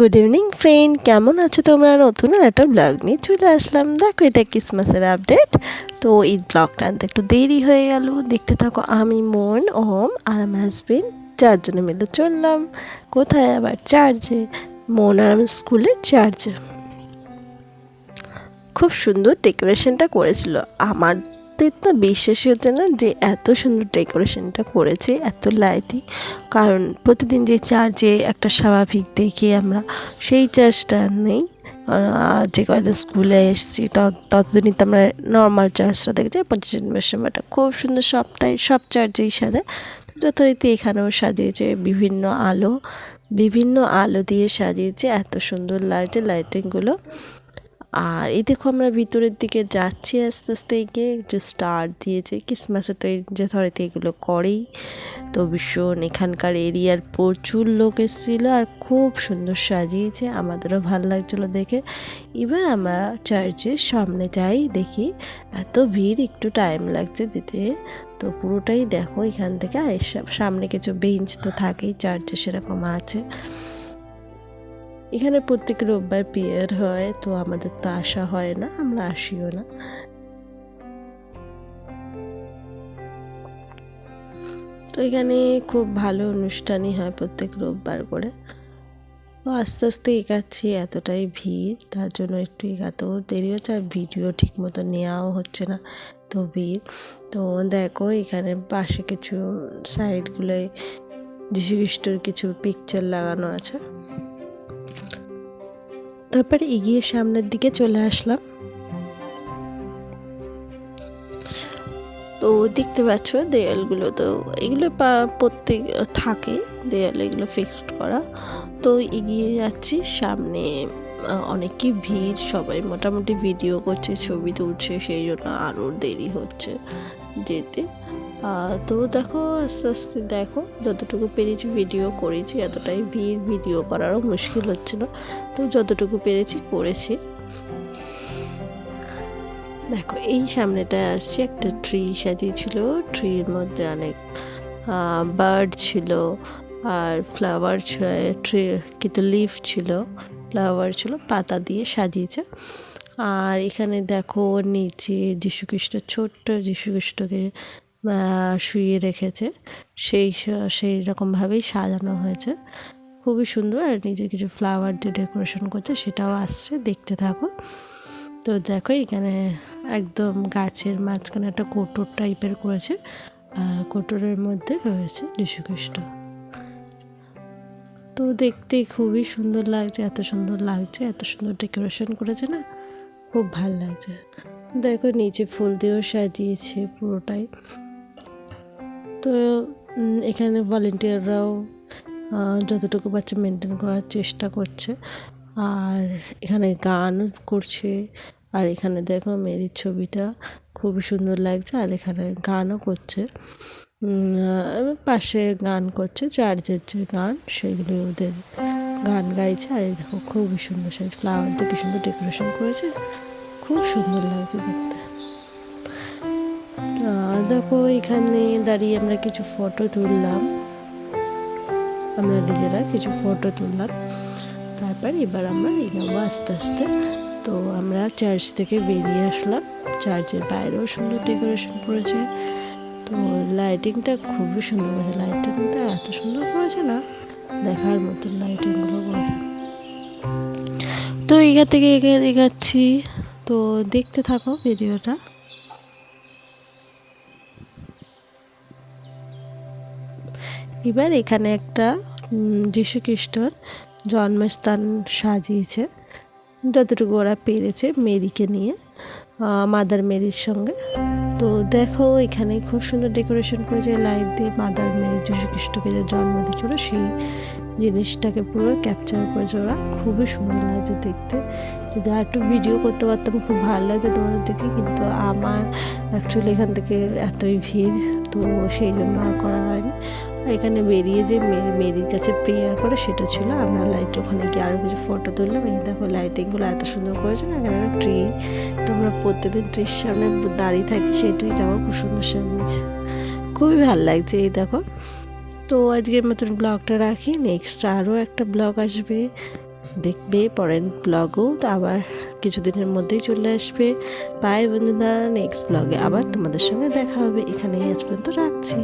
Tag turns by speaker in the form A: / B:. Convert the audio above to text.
A: Good evening friend কেমন আছো তোমরা? নতুন আর একটা ব্লগ নিয়ে চলে আসলাম। দেখো, এটা ক্রিসমাসের আপডেট তো এই ব্লগটা আনতে একটু দেরি হয়ে গেল। দেখতে থাকো, আমি মন, ওম আর আমার হাজবেন্ড চারজনে মিলে চললাম। কোথায় আবার চার্জে মন আর আমার স্কুলের চার্জে খুব সুন্দর ডেকোরেশনটা করেছিল। আমার তো তো বিশ্বাসই হচ্ছে না যে এত সুন্দর ডেকোরেশনটা করেছে, এত লাইটিং কারণ প্রতিদিন যে চার্চে একটা স্বাভাবিক দেখি আমরা, সেই চার্জটা নেই। যে কয়দিন স্কুলে এসেছি ততদিনই তো আমরা নর্মাল চার্চটা দেখেছি, পঁচিশ সময়টা। খুব সুন্দর সবটাই, সব চার্জেই সাজে। যথারীতি এখানেও সাজিয়েছে বিভিন্ন আলো বিভিন্ন আলো দিয়ে সাজিয়েছে, এত সুন্দর লাগছে লাইটিংগুলো আর এই দেখো আমরা ভিতরের দিকে যাচ্ছি আস্তে আস্তে এগিয়ে একটু স্টার দিয়েছে ক্রিসমাসে তো যে ধরেতে এগুলো করেই। তো ভীষণ এখানকার এরিয়ার প্রচুর লোক এসেছিল আর খুব সুন্দর সাজিয়েছে, আমাদেরও ভালো লাগছিল দেখে। এবার আমরা চার্চের সামনে যাই, দেখি এত ভিড়, একটু টাইম লাগছে যেতে। তো পুরোটাই দেখো এখান থেকে, আর সামনে কিছু বেঞ্চ তো থাকেই চার্চে সেরকম আছে। এখানে প্রত্যেক রোববার পিয়ার হয়, তো আমাদের তো আসা হয় না, আমরা আসিও না। তো এখানে খুব ভালো অনুষ্ঠানই হয় প্রত্যেক রোববার করে। তো আস্তে আস্তে এগাচ্ছি, এতটাই ভিড়, তার জন্য একটু এগাতেও দেরি হচ্ছে, আর ভিডিও ঠিক মতো নেওয়াও হচ্ছে না, তো ভিড়। তো দেখো, এখানে পাশে কিছু সাইডগুলোয় যীশু খ্রিস্টর কিছু পিকচার লাগানো আছে। তারপরে এগিয়ে সামনের দিকে চলে আসলাম। তো দেখতে পাচ্ছ দেয়ালগুলো, তো এগুলো প্রত্যেক, থাকে, দেয়াল এগুলো ফিক্সড করা। তো এগিয়ে যাচ্ছি সামনে। অনেকই ভিড়। সবাই মোটামুটি ভিডিও করছে, ছবি তুলছে, সেই জন্য আরও দেরি হচ্ছে যেতে। তো দেখো, আস্তে আস্তে দেখো, যতটুকু পেরেছি ভিডিও করেছি, এতটাই ভিড়। ভিডিও করারও মুশকিল হচ্ছিল তো যতটুকু পেরেছি করেছি। দেখো, এই সামনেটা আসছে একটা ট্রি সাজিয়েছিল ট্রির মধ্যে অনেক বার্ড ছিল, আর ফ্লাওয়ার ট্রি কিন্তু লিফ ছিল। ফ্লাওয়ার ছিল, পাতা দিয়ে সাজিয়েছে। আর এখানে দেখো নিচে যীশুখ্রিস্ট, ছোট্ট যীশুখ্রিস্টকে শুয়ে রেখেছে। সেই সেই রকমভাবেই সাজানো হয়েছে। খুবই সুন্দর আর নিজে কিছু ফ্লাওয়ার দিয়ে ডেকোরেশন করছে, সেটাও আসছে, দেখতে থাকো। তো দেখো এখানে একদম গাছের মাঝখানে একটা কোটর টাইপের করেছে, আর কোটরের মধ্যে রয়েছে যীশুখ্রিস্ট। তো দেখতে খুবই সুন্দর লাগছে, এত সুন্দর লাগছে, এত সুন্দর ডেকোরেশন করেছে না? খুব ভালো লাগছে। দেখো নিচে ফুল দিয়েও সাজিয়েছে পুরোটাই। তো এখানে ভলেন্টিয়াররাও যতটুকু পাচ্ছে মেনটেন করার চেষ্টা করছে। আর এখানে গান করছে। আর এখানে দেখো মেরির ছবিটা খুবই সুন্দর লাগছে। আর এখানে গানও করছে। পাশে গান করছে চার্চের যে গান সেগুলো ওদের গান গাইছে। আর এই দেখো, খুবই সুন্দর সাইজ ফ্লাওয়ার দিয়ে কি সুন্দর ডেকোরেশন করেছে। খুব সুন্দর লাগছে দেখতে। দেখো, এখানে দাঁড়িয়ে আমরা কিছু ফটো তুললাম। আমরা নিজেরা কিছু ফটো তুললাম। তারপর এবার আমরা এগাবো আস্তে আস্তে। তো আমরা চার্চ থেকে বেরিয়ে আসলাম। চার্চের বাইরেও সুন্দর ডেকোরেশন করেছে। তো লাইটিংটা খুবই সুন্দর করেছে লাইটিংটা এত সুন্দর করেছে না, দেখার মতন লাইটিংগুলো করেছে। তো এগা থেকে এগে এগাচ্ছি তো দেখতে থাকো ভিডিওটা। এবার এখানে একটা যীশু খ্রিস্টর জন্মস্থান সাজিয়েছে। যতটুকু ওরা পেরেছে মেরিকে নিয়ে মাদার মেরির সঙ্গে। তো দেখো, এখানে খুব সুন্দর ডেকোরেশন করেছে লাইট দিয়ে মাদার মেরি যশু খ্রিস্টকে যে জন্ম দিয়েছিল, সেই জিনিসটাকে পুরো ক্যাপচার করেছে ওরা। খুবই সুন্দর লাগছে দেখতে। যদি আর একটু ভিডিও করতে পারতাম, খুব ভালো লাগছে তোমাদের দেখে, কিন্তু আমার অ্যাকচুয়ালি এখান থেকে এতই ভিড়, তো সেই জন্য আর করা হয়নি। এখানে বেরিয়ে যে মেরির কাছে প্রেয়ার করে সেটা ছিল আমরা লাইট ওখানে গিয়ে আরও কিছু ফটো তুললাম। এই দেখো লাইটিংগুলো এত সুন্দর করেছে না, এখানে ট্রি তো আমরা প্রত্যেকদিন ট্রির সামনে দাঁড়িয়ে থাকি, সেই ট্রিটাও খুব সুন্দর সাজিয়েছে। খুবই ভালো লাগছে, এই দেখো। তো আজকের মতন ব্লগটা রাখি নেক্সট আরও একটা ব্লগ আসবে। দেখবে পরের ব্লগও তো আবার কিছুদিনের মধ্যেই চলে আসবে। বাই বন্ধুরা নেক্সট ব্লগে আবার তোমাদের সঙ্গে দেখা হবে। এখানেই আজ পর্যন্ত রাখছি।